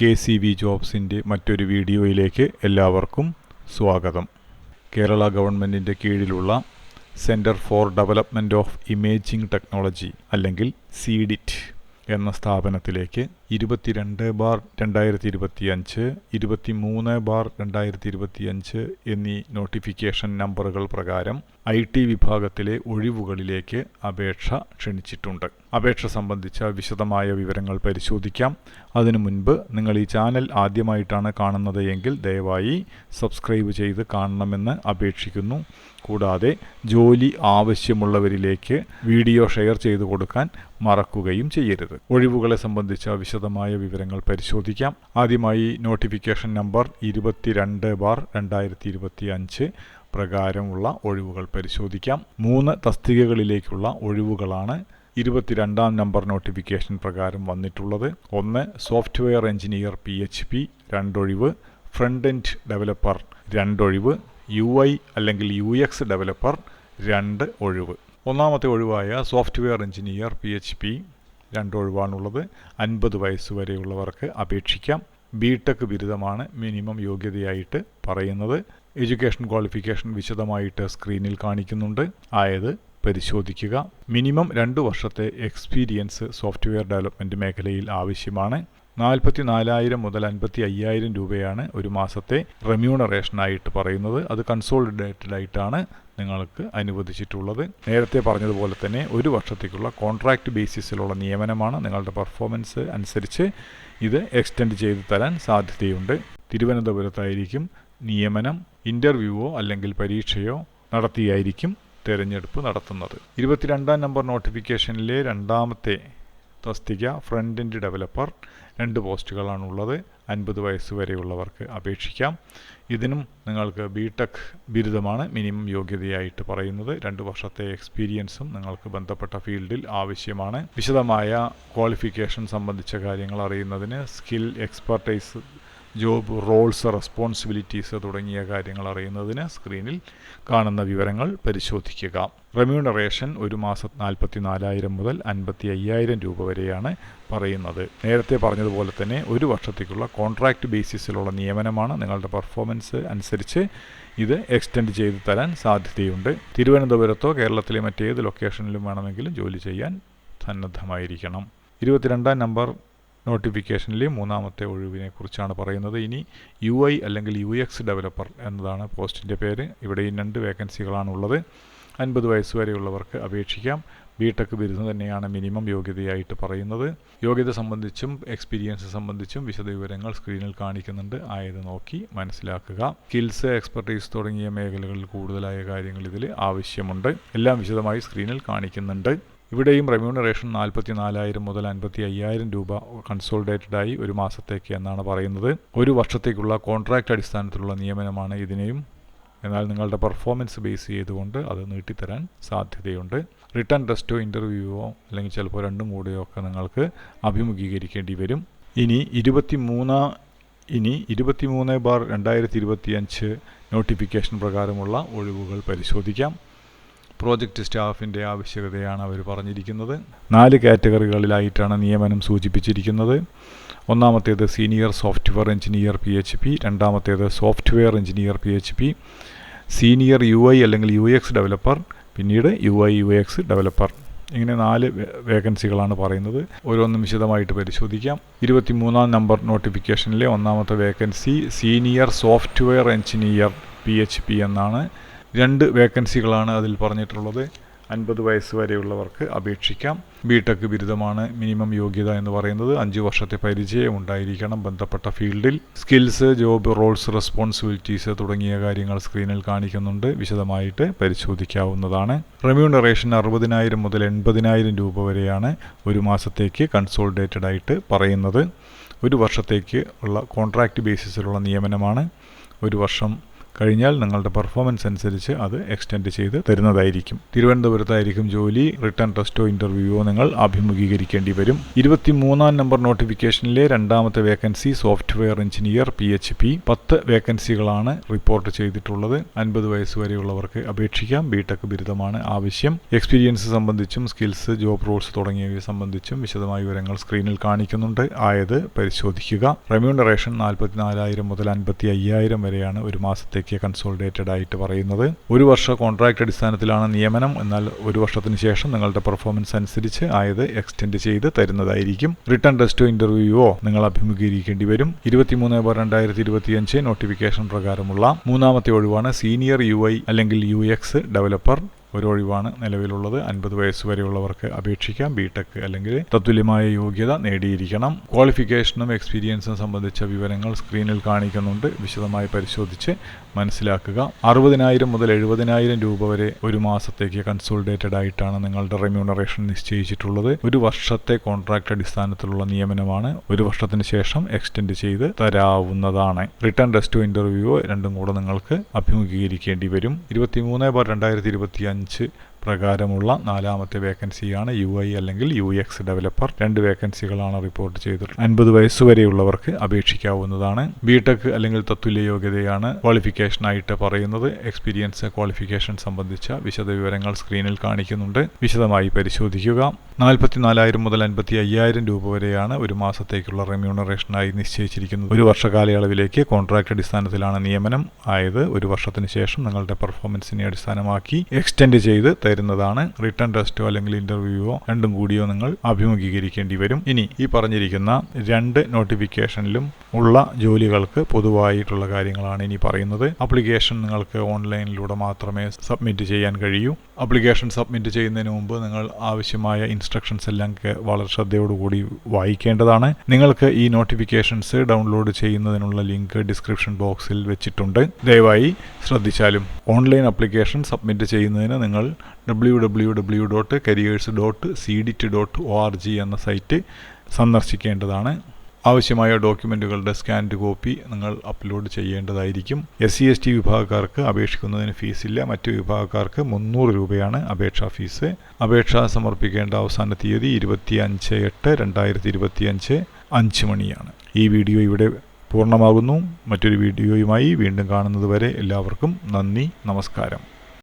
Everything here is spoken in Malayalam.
കെ സി വി ജോബ്സിന്റെ മറ്റൊരു വീഡിയോയിലേക്ക് എല്ലാവർക്കും സ്വാഗതം. കേരള ഗവൺമെന്റിന്റെ കീഴിലുള്ള centre for development of imaging technology അല്ലെങ്കിൽ സീഡിറ്റ് എന്ന സ്ഥാപനത്തിലേക്ക് ഇരുപത്തിരണ്ട് ബാർ രണ്ടായിരത്തി ഇരുപത്തി അഞ്ച് ഇരുപത്തി മൂന്ന് ബാർ രണ്ടായിരത്തി ഇരുപത്തി അഞ്ച് എന്നീ നോട്ടിഫിക്കേഷൻ നമ്പറുകൾ പ്രകാരം ഐ ടി വിഭാഗത്തിലെ ഒഴിവുകളിലേക്ക് അപേക്ഷ ക്ഷണിച്ചിട്ടുണ്ട്. അപേക്ഷ സംബന്ധിച്ച വിശദമായ വിവരങ്ങൾ പരിശോധിക്കാം. അതിനു മുൻപ് നിങ്ങൾ ഈ ചാനൽ ആദ്യമായിട്ടാണ് കാണുന്നത് എങ്കിൽ ദയവായി സബ്സ്ക്രൈബ് ചെയ്ത് കാണണമെന്ന് അപേക്ഷിക്കുന്നു. കൂടാതെ ജോലി ആവശ്യമുള്ളവരിലേക്ക് വീഡിയോ ഷെയർ ചെയ്തു കൊടുക്കാൻ മറക്കുകയും ചെയ്യരുത്. ഒഴിവുകളെ സംബന്ധിച്ച വിശദമായ വിവരങ്ങൾ പരിശോധിക്കാം. ആദ്യമായി നോട്ടിഫിക്കേഷൻ നമ്പർ ഇരുപത്തിരണ്ട് ബാർ രണ്ടായിരത്തി ഇരുപത്തി അഞ്ച് പ്രകാരമുള്ള ഒഴിവുകൾ പരിശോധിക്കാം. മൂന്ന് തസ്തികകളിലേക്കുള്ള ഒഴിവുകളാണ് ഇരുപത്തിരണ്ടാം നമ്പർ നോട്ടിഫിക്കേഷൻ പ്രകാരം വന്നിട്ടുള്ളത്. ഒന്ന് software engineer P H P രണ്ടൊഴിവ് front end developer രണ്ടൊഴിവ് യു ഐ അല്ലെങ്കിൽ യു എക്സ് ഡെവലപ്പർ രണ്ട് ഒഴിവ്. ഒന്നാമത്തെ ഒഴിവായ software engineer P H P രണ്ട് ഒഴിവാണുള്ളത് അൻപത് വയസ്സ് വരെയുള്ളവർക്ക് അപേക്ഷിക്കാം. ബി ടെക് ബിരുദമാണ് മിനിമം യോഗ്യതയായിട്ട് പറയുന്നത്. എഡ്യൂക്കേഷൻ ക്വാളിഫിക്കേഷൻ വിശദമായിട്ട് സ്ക്രീനിൽ കാണിക്കുന്നുണ്ട്. ആയത് പരിശോധിക്കുക. മിനിമം രണ്ട് വർഷത്തെ എക്സ്പീരിയൻസ് സോഫ്റ്റ്വെയർ ഡെവലപ്മെന്റ് മേഖലയിൽ ആവശ്യമാണ്. നാൽപ്പത്തി നാലായിരം മുതൽ അൻപത്തി അയ്യായിരം രൂപയാണ് ഒരു മാസത്തെ റെമ്യൂണറേഷനായിട്ട് പറയുന്നത്. അത് കൺസോളിഡേറ്റഡ് ആയിട്ടാണ് നിങ്ങൾക്ക് അനുവദിച്ചിട്ടുള്ളത്. നേരത്തെ പറഞ്ഞതുപോലെ തന്നെ ഒരു വർഷത്തേക്കുള്ള കോൺട്രാക്റ്റ് ബേസിസിലുള്ള നിയമനമാണ് നിങ്ങളുടെ പെർഫോമൻസ് അനുസരിച്ച് ഇത് എക്സ്റ്റെൻഡ് ചെയ്തു തരാൻ സാധ്യതയുണ്ട്. തിരുവനന്തപുരത്തായിരിക്കും നിയമനം ഇന്റർവ്യൂവോ അല്ലെങ്കിൽ പരീക്ഷയോ നടത്തിയായിരിക്കും തിരഞ്ഞെടുപ്പ് നടത്തുന്നത്. ഇരുപത്തിരണ്ടാം നമ്പർ നോട്ടിഫിക്കേഷനിലെ രണ്ടാമത്തെ തസ്തിക ഫ്രണ്ട് എൻഡ് ഡെവലപ്പർ രണ്ട് പോസ്റ്റുകളാണുള്ളത്. അൻപത് വയസ്സ് വരെയുള്ളവർക്ക് അപേക്ഷിക്കാം. ഇതിനും നിങ്ങൾക്ക് ബി ടെക് ബിരുദമാണ് മിനിമം യോഗ്യതയായിട്ട് പറയുന്നത്. രണ്ട് വർഷത്തെ എക്സ്പീരിയൻസും നിങ്ങൾക്ക് ബന്ധപ്പെട്ട ഫീൽഡിൽ ആവശ്യമാണ്. വിശദമായ ക്വാളിഫിക്കേഷൻ സംബന്ധിച്ച കാര്യങ്ങൾ അറിയുന്നതിന് skill expertise job roles responsibilities തുടങ്ങിയ കാര്യങ്ങൾ അറിയുന്നതിന് സ്ക്രീനിൽ കാണുന്ന വിവരങ്ങൾ പരിശോധിക്കുക. റെമ്യൂണറേഷൻ ഒരു മാസം നാൽപ്പത്തി നാലായിരം മുതൽ അൻപത്തി അയ്യായിരം രൂപ വരെയാണ് പറയുന്നത്. നേരത്തെ പറഞ്ഞതുപോലെ തന്നെ ഒരു വർഷത്തേക്കുള്ള കോൺട്രാക്റ്റ് ബേസിസിലുള്ള നിയമനമാണ് നിങ്ങളുടെ പെർഫോമൻസ് അനുസരിച്ച് ഇത് എക്സ്റ്റെൻഡ് ചെയ്ത് തരാൻ സാധ്യതയുണ്ട്. തിരുവനന്തപുരത്തോ കേരളത്തിലെ മറ്റേത് ലൊക്കേഷനിലും വേണമെങ്കിലും ജോലി ചെയ്യാൻ സന്നദ്ധമായിരിക്കണം. ഇരുപത്തിരണ്ടാം നമ്പർ നോട്ടിഫിക്കേഷനിലെ മൂന്നാമത്തെ ഒഴിവിനെ കുറിച്ചാണ് പറയുന്നത്. ഇനി യു ഐ അല്ലെങ്കിൽ യു എക്സ് ഡെവലപ്പർ എന്നതാണ് പോസ്റ്റിന്റെ പേര്. ഇവിടെയും രണ്ട് വേക്കൻസികളാണുള്ളത്. അൻപത് വയസ്സ് വരെയുള്ളവർക്ക് അപേക്ഷിക്കാം. ബി ടെക് ബിരുദം തന്നെയാണ് മിനിമം യോഗ്യതയായിട്ട് പറയുന്നത്. യോഗ്യത സംബന്ധിച്ചും എക്സ്പീരിയൻസ് സംബന്ധിച്ചും വിശദവിവരങ്ങൾ സ്ക്രീനിൽ കാണിക്കുന്നുണ്ട്. ആയത് നോക്കി മനസ്സിലാക്കുക. സ്കിൽസ് എക്സ്പെർട്ടീസ് തുടങ്ങിയ മേഖലകളിൽ കൂടുതലായ കാര്യങ്ങൾ ഇതിൽ ആവശ്യമുണ്ട്. എല്ലാം വിശദമായി സ്ക്രീനിൽ കാണിക്കുന്നുണ്ട്. ഇവിടെയും റെമ്യൂണറേഷൻ നാൽപ്പത്തി നാലായിരം മുതൽ അൻപത്തി അയ്യായിരം രൂപ കൺസോൾഡേറ്റഡായി ഒരു മാസത്തേക്ക് എന്നാണ് പറയുന്നത്. ഒരു വർഷത്തേക്കുള്ള കോൺട്രാക്റ്റ് അടിസ്ഥാനത്തിലുള്ള നിയമനമാണ് ഇതിനെയും. എന്നാൽ നിങ്ങളുടെ പെർഫോമൻസ് ബേസ് ചെയ്തുകൊണ്ട് അത് നീട്ടിത്തരാൻ സാധ്യതയുണ്ട്. റിട്ടേൺ ടെസ്റ്റോ ഇന്റർവ്യൂവോ അല്ലെങ്കിൽ ചിലപ്പോൾ രണ്ടും കൂടെയോ ഒക്കെ നിങ്ങൾക്ക് അഭിമുഖീകരിക്കേണ്ടി വരും. ഇനി ഇരുപത്തി മൂന്ന് ഇനി ഇരുപത്തി മൂന്ന് ബാർ രണ്ടായിരത്തി ഇരുപത്തിയഞ്ച് നോട്ടിഫിക്കേഷൻ പ്രകാരമുള്ള ഒഴിവുകൾ പരിശോധിക്കാം. പ്രോജക്റ്റ് സ്റ്റാഫിന്റെ ആവശ്യകതയാണ് അവർ പറഞ്ഞിരിക്കുന്നത്. നാല് കാറ്റഗറികളിലായിട്ടാണ് നിയമനം സൂചിപ്പിച്ചിരിക്കുന്നത്. ഒന്നാമത്തേത് senior software engineer P H P രണ്ടാമത്തേത് software engineer P H P senior U I അല്ലെങ്കിൽ യു എക്സ് ഡെവലപ്പർ പിന്നീട് U I U X developer. ഇങ്ങനെ നാല് വേക്കൻസികളാണ് പറയുന്നത്. ഓരോന്നും വിശദമായിട്ട് പരിശോധിക്കാം. ഇരുപത്തിമൂന്നാം നമ്പർ നോട്ടിഫിക്കേഷനിലെ ഒന്നാമത്തെ vacancy senior software engineer P H P എന്നാണ്. രണ്ട് വേക്കൻസികളാണ് അതിൽ പറഞ്ഞിട്ടുള്ളത്. അൻപത് വയസ്സ് വരെയുള്ളവർക്ക് അപേക്ഷിക്കാം. ബി ടെക് ബിരുദമാണ് മിനിമം യോഗ്യത എന്ന് പറയുന്നത്. അഞ്ച് വർഷത്തെ പരിചയം ഉണ്ടായിരിക്കണം ബന്ധപ്പെട്ട ഫീൽഡിൽ. സ്കിൽസ് ജോബ് റോൾസ് റെസ്പോൺസിബിലിറ്റീസ് തുടങ്ങിയ കാര്യങ്ങൾ സ്ക്രീനിൽ കാണിക്കുന്നുണ്ട്. വിശദമായിട്ട് പരിശോധിക്കാവുന്നതാണ്. റെമ്യൂണറേഷൻ അറുപതിനായിരം മുതൽ എൺപതിനായിരം രൂപ വരെയാണ് ഒരു മാസത്തേക്ക് കൺസോൾഡേറ്റഡ് ആയിട്ട് പറയുന്നത്. ഒരു വർഷത്തേക്ക് ഉള്ള കോൺട്രാക്റ്റ് ബേസിസിലുള്ള നിയമനമാണ്. ഒരു വർഷം കഴിഞ്ഞാൽ നിങ്ങളുടെ പെർഫോമൻസ് അനുസരിച്ച് അത് എക്സ്റ്റെൻഡ് ചെയ്ത് തരുന്നതായിരിക്കും. തിരുവനന്തപുരത്തായിരിക്കും ജോലി റിട്ടേൺ ടെസ്റ്റോ ഇന്റർവ്യൂവോ നിങ്ങൾ അഭിമുഖീകരിക്കേണ്ടി വരും. ഇരുപത്തിമൂന്നാം നമ്പർ നോട്ടിഫിക്കേഷനിലെ രണ്ടാമത്തെ vacancy software engineer P H P പത്ത് വേക്കൻസികളാണ് റിപ്പോർട്ട് ചെയ്തിട്ടുള്ളത്. അൻപത് വയസ്സ് വരെയുള്ളവർക്ക് അപേക്ഷിക്കാം. ബിടെക് ബിരുദമാണ് ആവശ്യം. എക്സ്പീരിയൻസ് സംബന്ധിച്ചും സ്കിൽസ് ജോബ് റോൾസ് തുടങ്ങിയവയെ സംബന്ധിച്ചും വിശദമായ വിവരങ്ങൾ സ്ക്രീനിൽ കാണിക്കുന്നുണ്ട്. ആയത് പരിശോധിക്കുക. റെമ്യൂണറേഷൻ നാൽപ്പത്തിനാലായിരം മുതൽ അൻപത്തി അയ്യായിരം വരെയാണ് ഒരു മാസത്തേക്ക് കൺസോൾഡേറ്റഡ് ആയിട്ട് പറയുന്നത്. ഒരു വർഷ കോൺട്രാക്ട് അടിസ്ഥാനത്തിലാണ് നിയമനം. എന്നാൽ ഒരു വർഷത്തിന് ശേഷം നിങ്ങളുടെ പെർഫോമൻസ് അനുസരിച്ച് ആയത് എക്സ്റ്റെൻഡ് ചെയ്ത് തരുന്നതായിരിക്കും. റിട്ടേൺ ടെസ്റ്റോ ഇന്റർവ്യൂവോ നിങ്ങൾ അഭിമുഖീകരിക്കേണ്ടി വരും. ഇരുപത്തിമൂന്ന് ബാർ രണ്ടായിരത്തി ഇരുപത്തിയഞ്ച് നോട്ടിഫിക്കേഷൻ പ്രകാരമുള്ള മൂന്നാമത്തെ ഒഴിവാണ് സീനിയർ യു അല്ലെങ്കിൽ യു ഡെവലപ്പർ ഒരു ഒഴിവാണ് നിലവിലുള്ളത്. അൻപത് വയസ്സ് വരെയുള്ളവർക്ക് അപേക്ഷിക്കാം. ബിടെക് അല്ലെങ്കിൽ തത്തുല്യമായ യോഗ്യത നേടിയിരിക്കണം. ക്വാളിഫിക്കേഷനും എക്സ്പീരിയൻസും സംബന്ധിച്ച വിവരങ്ങൾ സ്ക്രീനിൽ കാണിക്കുന്നുണ്ട്. വിശദമായി പരിശോധിച്ച് മനസ്സിലാക്കുക. അറുപതിനായിരം മുതൽ എഴുപതിനായിരം രൂപ വരെ ഒരു മാസത്തേക്ക് കൺസോൾഡേറ്റഡ് ആയിട്ടാണ് നിങ്ങളുടെ റെമ്യൂണറേഷൻ നിശ്ചയിച്ചിട്ടുള്ളത്. ഒരു വർഷത്തെ കോൺട്രാക്ട് അടിസ്ഥാനത്തിലുള്ള നിയമനമാണ്. ഒരു വർഷത്തിന് ശേഷം എക്സ്റ്റെൻഡ് ചെയ്ത് തരാവുന്നതാണ്. റിട്ടേൺ ടെസ്റ്റോ ഇന്റർവ്യൂവോ രണ്ടും കൂടെ നിങ്ങൾക്ക് അഭിമുഖീകരിക്കേണ്ടി വരും. ഇരുപത്തിമൂന്ന് ബാർ രണ്ടായിരത്തി ഇരുപത്തി അഞ്ച് പ്രകാരമുള്ള നാലാമത്തെ വേക്കൻസിയാണ് യു ഐ അല്ലെങ്കിൽ യു എക്സ് ഡെവലപ്പർ. രണ്ട് വേക്കൻസികളാണ് റിപ്പോർട്ട് ചെയ്തിട്ടുള്ളത്. അൻപത് വയസ്സുവരെയുള്ളവർക്ക് അപേക്ഷിക്കാവുന്നതാണ്. ബിടെക് അല്ലെങ്കിൽ തത്തുല്യ യോഗ്യതയാണ് ക്വാളിഫിക്കേഷനായിട്ട് പറയുന്നത്. എക്സ്പീരിയൻസ് ക്വാളിഫിക്കേഷൻ സംബന്ധിച്ച വിശദവിവരങ്ങൾ സ്ക്രീനിൽ കാണിക്കുന്നുണ്ട്. വിശദമായി പരിശോധിക്കുക. നാൽപ്പത്തിനാലായിരം മുതൽ അൻപത്തി അയ്യായിരം രൂപ വരെയാണ് ഒരു മാസത്തേക്കുള്ള റെമ്യൂണറേഷനായി നിശ്ചയിച്ചിരിക്കുന്നത്. ഒരു വർഷ കാലയളവിലേക്ക് കോൺട്രാക്ട് അടിസ്ഥാനത്തിലാണ് നിയമനം. ആയത് ഒരു വർഷത്തിന് ശേഷം നിങ്ങളുടെ പെർഫോമൻസിനെ അടിസ്ഥാനമാക്കി എക്സ്റ്റെൻഡ് ചെയ്ത് തരുന്നതാണ് റിട്ടേൺ ടെസ്റ്റോ അല്ലെങ്കിൽ ഇന്റർവ്യൂവോ രണ്ടും കൂടിയോ നിങ്ങൾ അഭിമുഖീകരിക്കേണ്ടി വരും. ഇനി ഈ പറഞ്ഞിരിക്കുന്ന രണ്ട് നോട്ടിഫിക്കേഷനിലും ഉള്ള ജോലികൾക്ക് പൊതുവായിട്ടുള്ള കാര്യങ്ങളാണ് ഇനി പറയുന്നത്. അപ്ലിക്കേഷൻ നിങ്ങൾക്ക് ഓൺലൈനിലൂടെ മാത്രമേ സബ്മിറ്റ് ചെയ്യാൻ കഴിയൂ. അപ്ലിക്കേഷൻ സബ്മിറ്റ് ചെയ്യുന്നതിന് മുമ്പ് നിങ്ങൾ ആവശ്യമായ ഇൻസ്ട്രക്ഷൻസ് എല്ലാം വളരെ ശ്രദ്ധയോടുകൂടി വായിക്കേണ്ടതാണ്. നിങ്ങൾക്ക് ഈ നോട്ടിഫിക്കേഷൻസ് ഡൗൺലോഡ് ചെയ്യുന്നതിനുള്ള ലിങ്ക് ഡിസ്ക്രിപ്ഷൻ ബോക്സിൽ വെച്ചിട്ടുണ്ട്. ദയവായി ശ്രദ്ധിച്ചാലും ഓൺലൈൻ അപ്ലിക്കേഷൻ സബ്മിറ്റ് ചെയ്യുന്നതിന് നിങ്ങൾ W W W dot careers dot CDIT dot O R G എന്ന സൈറ്റ് സന്ദർശിക്കേണ്ടതാണ്. ആവശ്യമായ ഡോക്യുമെന്റുകളുടെ സ്കാൻഡ് കോപ്പി നിങ്ങൾ അപ്ലോഡ് ചെയ്യേണ്ടതായിരിക്കും. എസ് സി എസ് ടി വിഭാഗക്കാർക്ക് അപേക്ഷിക്കുന്നതിന് ഫീസില്ല. മറ്റു വിഭാഗക്കാർക്ക് മുന്നൂറ് രൂപയാണ് അപേക്ഷാ ഫീസ്. അപേക്ഷ സമർപ്പിക്കേണ്ട അവസാന തീയതി ഇരുപത്തി അഞ്ച് എട്ട് രണ്ടായിരത്തി ഇരുപത്തി അഞ്ച് അഞ്ച് മണിയാണ്. ഈ വീഡിയോ ഇവിടെ പൂർണമാകുന്നു. മറ്റൊരു വീഡിയോയുമായി വീണ്ടും കാണുന്നതുവരെ എല്ലാവർക്കും നന്ദി നമസ്കാരം.